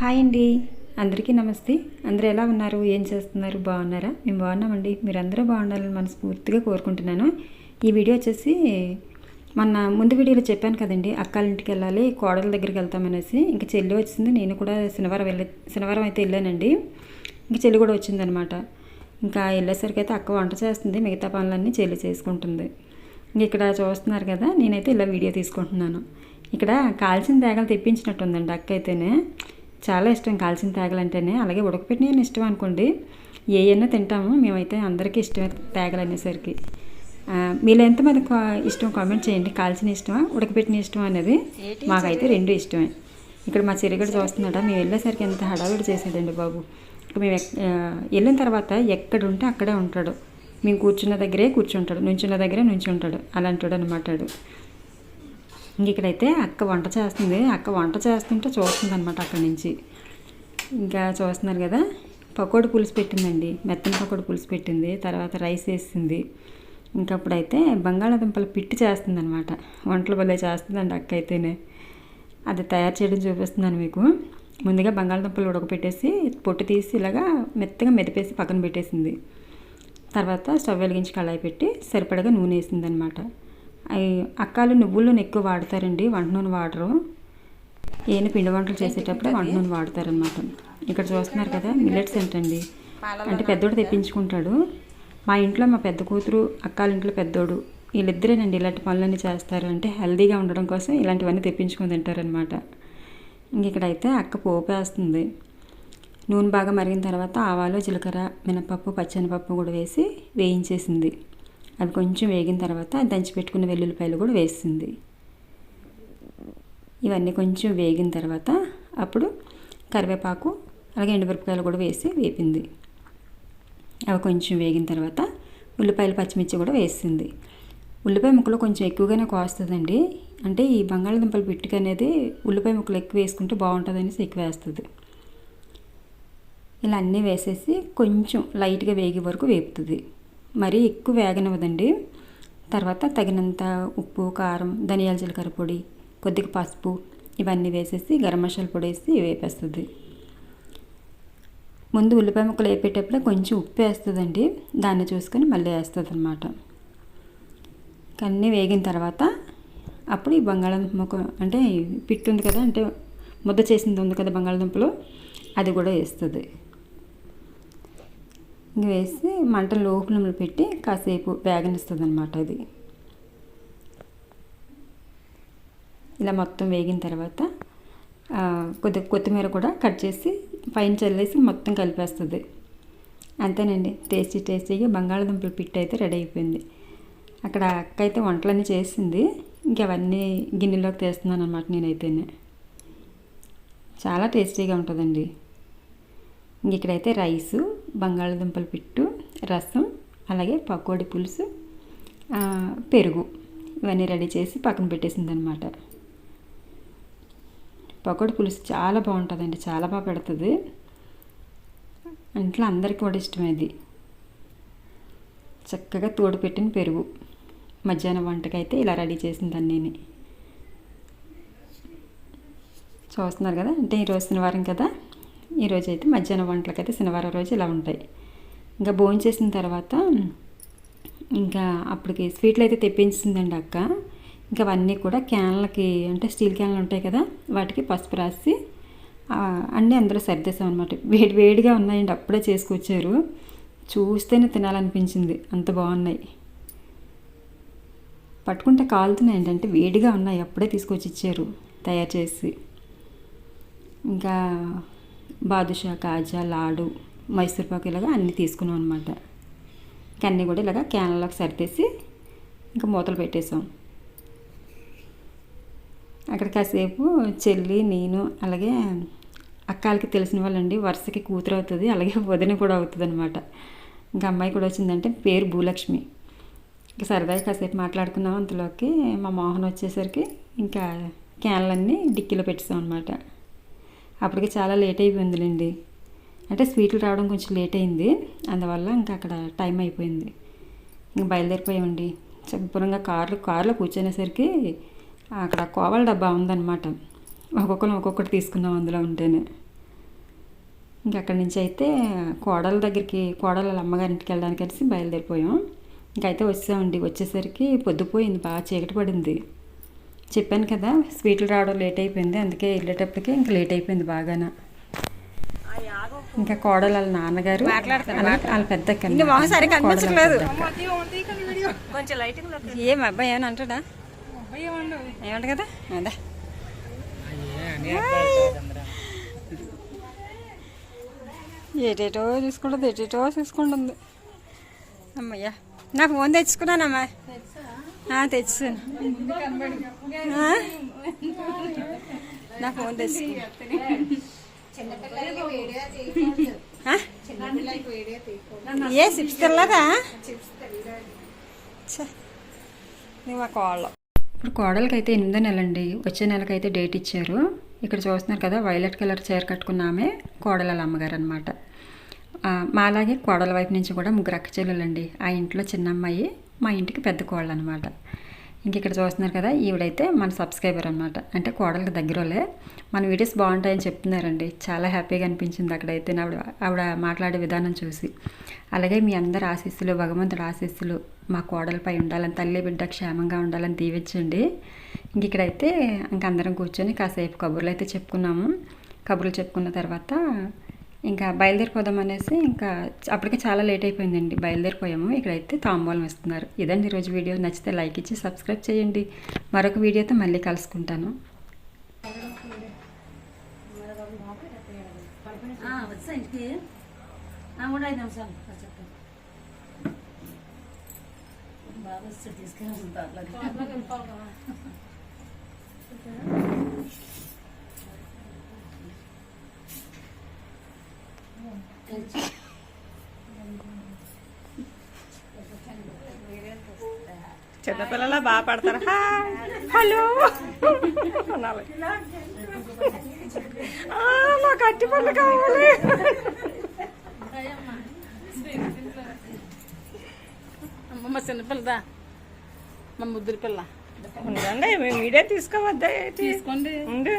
Hi అండి. అందరికీ నమస్తే. అందరూ ఎలా ఉన్నారు? ఏం చేస్తున్నారు? బాగున్నారా? మేము బాగున్నామండి. మీరందరూ బాగుండాలని మనస్ఫూర్తిగా కోరుకుంటున్నాను. ఈ వీడియో వచ్చేసి మొన్న ముందు వీడియోలో చెప్పాను కదండి అక్కల ఇంటికి వెళ్ళాలి కోడల దగ్గరికి వెళ్తామనేసి ఇంక చెల్లి వచ్చింది. నేను కూడా శనివారం వెళ్ళి శనివారం అయితే వెళ్ళానండి. ఇంకా చెల్లి కూడా వచ్చిందనమాట. ఇంకా వెళ్ళేసరికి అయితే అక్క వంట చేస్తుంది. మిగతా పనులన్నీ చెల్లి చేసుకుంటుంది. ఇంక ఇక్కడ చూస్తున్నారు కదా నేనైతే ఇలా వీడియో తీసుకుంటున్నాను. ఇక్కడ కాల్చిన తేగలు తెప్పించినట్టుందండి అక్క అయితేనే. చాలా ఇష్టం కాల్చిన తేగలు అంటేనే అలాగే ఉడకపెట్టిన ఇష్టం అనుకోండి. ఏ అయినా తింటాము. మేమైతే అందరికీ ఇష్టమే తేగలు అనేసరికి మీలో ఎంతమంది ఇష్టం కామెంట్ చేయండి. కాల్చిన ఇష్టమా? ఉడకపెట్టిన ఇష్టం అనేది మాకైతే రెండు ఇష్టమే. ఇక్కడ మా చెరిగడ చూస్తున్నాడా? మేము వెళ్ళేసరికి ఎంత హడావిడి చేసాడండి బాబు. ఇక మేము వెళ్ళిన తర్వాత ఎక్కడ ఉంటే అక్కడే ఉంటాడు. మేము కూర్చున్న దగ్గరే కూర్చుంటాడు. నుంచున్న దగ్గరే నుంచుంటాడు. అలాంటాడు అనమాట ఇక్కడైతే అక్క వంట చేస్తుంది. అక్క వంట చేస్తుంటే చూస్తుంది అనమాట అక్కడి నుంచి. ఇంకా చూస్తున్నారు కదా పకోడి పులుసు పెట్టిందండి. మెత్తని పకోడి పులుసు పెట్టింది. తర్వాత రైస్ వేసింది. ఇంకా అప్పుడైతే బంగాళాదుంపల పిట్టి చేస్తుంది అనమాట వంటలు భలే చేస్తుందండి అక్క అయితేనే. అది తయారు చేయడం చూపిస్తున్నాను మీకు. ముందుగా బంగాళదుంపలు ఉడకపెట్టేసి పొట్టు తీసి ఇలాగా మెత్తగా మెదిపేసి పక్కన పెట్టేసింది. తర్వాత స్టవ్ వెలిగించి కళాయి పెట్టి సరిపడగా నూనె వేసింది అనమాట అక్కాలు నువ్వుల నూనె ఎక్కువ వాడతారండి వంట నూనె వాడరు. ఏమైనా పిండి వంటలు చేసేటప్పుడు వంట నూనె వాడతారనమాట ఇక్కడ చూస్తున్నారు కదా మిల్లెట్స్ ఏంటండి అంటే పెద్దోడు తెప్పించుకుంటాడు. మా ఇంట్లో మా పెద్ద కూతురు అక్కాల ఇంట్లో పెద్దోడు వీళ్ళిద్దరేనండి ఇలాంటి పనులన్నీ చేస్తారు. అంటే హెల్తీగా ఉండడం కోసం ఇలాంటివన్నీ తెప్పించుకొని తింటారనమాట ఇంక ఇక్కడైతే అక్క పోపు వేస్తుంది నూనె బాగా మరిగిన తర్వాత ఆవాలు జీలకర్ర మినపప్పు పచ్చనిపప్పు కూడా వేసి వేయించేసింది. అవి కొంచెం వేగిన తర్వాత దంచి పెట్టుకున్న వెల్లుల్లిపాయలు కూడా వేసింది ఇవన్నీ కొంచెం వేగిన తర్వాత అప్పుడు కరివేపాకు అలాగే ఎండుమిరపకాయలు కూడా వేసి వేపింది. అవి కొంచెం వేగిన తర్వాత ఉల్లిపాయలు పచ్చిమిర్చి కూడా వేసింది. ఉల్లిపాయ ముక్కలు కొంచెం ఎక్కువగానే కోస్తుందండి. అంటే ఈ బంగాళదుంపల పిట్టుక అనేది ఉల్లిపాయ ముక్కలు ఎక్కువ వేసుకుంటే బాగుంటుందనేసి ఎక్కువ వేస్తుంది. ఇలా అన్నీ వేసేసి కొంచెం లైట్గా వేగే వరకు వేపుతుంది. మరీ ఎక్కువ వేగనివ్వదండి. తర్వాత తగినంత ఉప్పు కారం ధనియాల జీలకర్ర పొడి కొద్దిగా పసుపు ఇవన్నీ వేసేసి గరం మసాలా పొడి వేసి వేపేస్తుంది. ముందు ఉల్లిపాయ ముక్కలు వేపేటప్పుడు కొంచెం ఉప్పు వేస్తుందండి. దాన్ని చూసుకొని మళ్ళీ వేస్తుంది అనమాట అన్నీ వేగిన తర్వాత అప్పుడు ఈ బంగాళాదుంప ముక్క అంటే ఈ పిట్టు ఉంది కదా అంటే ముద్ద చేసింది ఉంది కదా బంగాళదుంపలు అది కూడా వేస్తుంది. ఇంక వేసి మంట లోపల పెట్టి కాసేపు వేగనిస్తుంది అనమాట అది ఇలా మొత్తం వేగిన తర్వాత కొద్ది కొద్దిగా కొత్తిమీర కూడా కట్ చేసి పైన చల్లేసి మొత్తం కలిపేస్తుంది. అంతేనండి. టేస్టీ టేస్టీగా బంగాళదుంపల పిట్టు అయితే రెడీ అయిపోయింది. అక్కడ అక్క అయితే వంటలన్నీ చేసింది. ఇంకవన్నీ గిన్నెలోకి తీస్తున్నాను అనమాట నేనైతేనే. చాలా టేస్టీగా ఉంటుందండి. ఇక్కడైతే రైసు బంగాళదుంపల పిట్టు రసం అలాగే పకోడీ పులుసు పెరుగు ఇవన్నీ రెడీ చేసి పక్కన పెట్టేసింది అనమాట పకోడీ పులుసు చాలా బాగుంటుందండి చాలా బాగా పెడుతుంది. ఇంట్లో అందరికీ కూడా ఇష్టమేది. చక్కగా తోడు పెట్టిన పెరుగు. మధ్యాహ్నం వంటకైతే ఇలా రెడీ చేసిందని నేను. చూస్తున్నారు కదా? అంటే ఈరోజు శనివారం కదా? ఈరోజు అయితే మధ్యాహ్నం వంటలకైతే శనివారం రోజు ఇలా ఉంటాయి. ఇంకా భోజనం చేసిన తర్వాత ఇంకా అప్పటికి స్వీట్లు అయితే తెప్పించిందండి అక్క. ఇంకా అవన్నీ కూడా క్యాన్లకి అంటే స్టీల్ క్యాన్లు ఉంటాయి కదా వాటికి పసుపు రాసి అన్నీ అందులో సర్దేశాం అనమాట వేడి వేడిగా ఉన్నాయండి అప్పుడే చేసుకొచ్చారు. చూస్తేనే తినాలనిపించింది అంత బాగున్నాయి. పట్టుకుంటే కాలుతున్నాయండి అంటే వేడిగా ఉన్నాయి అప్పుడే తీసుకొచ్చి ఇచ్చారు తయారు చేసి. ఇంకా బాదుషా కాజా లాడు మైసూర్పాకు ఇలాగా అన్నీ తీసుకున్నాం అనమాట కన్నీ అన్నీ కూడా ఇలాగా క్యాన్లోకి సర్దేసి ఇంకా మూతలు పెట్టేసాం. అక్కడ కాసేపు చెల్లి నేను అలాగే అక్కాలకి తెలిసిన వాళ్ళండి వరుసకి కూతురు అవుతుంది అలాగే వదిన కూడా అవుతుంది అనమాట ఇంకా అమ్మాయి కూడా వచ్చిందంటే పేరు భూలక్ష్మి. ఇంకా సరదాగా కాసేపు మాట్లాడుకున్నాం అంతలోకి మా మోహన్ వచ్చేసరికి ఇంకా క్యాన్లన్నీ డిక్కీలో పెట్టేసాం అనమాట అప్పటికి చాలా లేట్ అయిపోయిందిలేండి. అంటే స్వీట్లు రావడం కొంచెం లేట్ అయింది. అందువల్ల ఇంకా అక్కడ టైం అయిపోయింది. ఇంక బయలుదేరిపోయామండి. శుభ్రంగా కార్లు కారులో కూర్చునేసరికి అక్కడ కోవల డబ్బా ఉందన్నమాట. ఒక్కొక్కరు ఒక్కొక్కటి తీసుకున్నాం అందులో ఉంటేనే. ఇంక అక్కడి నుంచి అయితే కోడల దగ్గరికి కోడల వాళ్ళ అమ్మగారింటికి వెళ్ళడానికి కలిసి బయలుదేరిపోయాం. ఇంకైతే వచ్చామండి. వచ్చేసరికి పొద్దుపోయింది. బాగా చీకటి పడింది. చెప్పాను కదా స్వీట్లు రావడం లేట్ అయిపోయింది. అందుకే వెళ్ళేటప్పటికి ఇంకా లేట్ అయిపోయింది బాగాన. ఇంకా కోడలు వాళ్ళ నాన్నగారు వాళ్ళ పెద్ద ఏం అబ్బాయి ఏమని అంటాడా? ఏమంట కదా? అదే. ఏటేటో చూసుకుంటుంది ఏటేటో చూసుకుంటుంది. అమ్మయ్యా. నా ఫోన్ తెచ్చుకున్నానమ్మా. తెచ్చాను నా ఫోన్ తెచ్చు. ఏ చిప్స్ తెల్లదా? మా కోళ్ళ ఇప్పుడు కోడలకి అయితే ఎనిమిదో నెలండి. వచ్చే నెలకైతే డేట్ ఇచ్చారు. ఇక్కడ చూస్తున్నారు కదా వైలెట్ కలర్ చీర కట్టుకున్న ఆమె కోడల అమ్మగారు అనమాట మా అలాగే కోడల వైపు నుంచి కూడా ముగ్గురు అక్క చెల్లెలండి. ఆ ఇంట్లో చిన్న అమ్మాయి మా ఇంటికి పెద్ద కోళ్ళు అనమాట ఇంక ఇక్కడ చూస్తున్నారు కదా ఈవిడైతే మన సబ్స్క్రైబర్ అనమాట. అంటే కోడలకు దగ్గరలే మన వీడియోస్ బాగుంటాయని చెప్తున్నారండి. చాలా హ్యాపీగా అనిపించింది అక్కడైతే. ఆవిడ ఆవిడ మాట్లాడే విధానం చూసి. అలాగే మీ అందరి ఆశీస్సులు భగవంతుడి ఆశీస్సులు మా కోడలపై ఉండాలని తల్లి బిడ్డ క్షేమంగా ఉండాలని దీవించండి. ఇంక ఇక్కడైతే ఇంక అందరం కూర్చొని కాసేపు కబుర్లు అయితే చెప్పుకున్నాము. కబుర్లు చెప్పుకున్న తర్వాత ఇంకా బయలుదేరిపోదాం అనేసి ఇంకా అప్పటికే చాలా లేట్ అయిపోయిందండి. బయలుదేరిపోయాము. ఇక్కడైతే తాంబూలం ఇస్తున్నారు ఇదండి ఈరోజు వీడియో. నచ్చితే లైక్ ఇచ్చి సబ్స్క్రైబ్ చేయండి. మరొక వీడియోతో మళ్ళీ కలుసుకుంటాను. తీసుకెళ్ళి చిన్నపిల్లలా బాగా పడతారు. హాయ్. హలో. అనాలి నాకు అట్టి పళ్ళు కావాలి. అమ్మమ్మ చిన్నపిల్లదా? మా ముద్దుల పిల్ల. ఉండండి మేము వీడియో తీసుకోవద్దా. తీసుకోండి. ఉండు.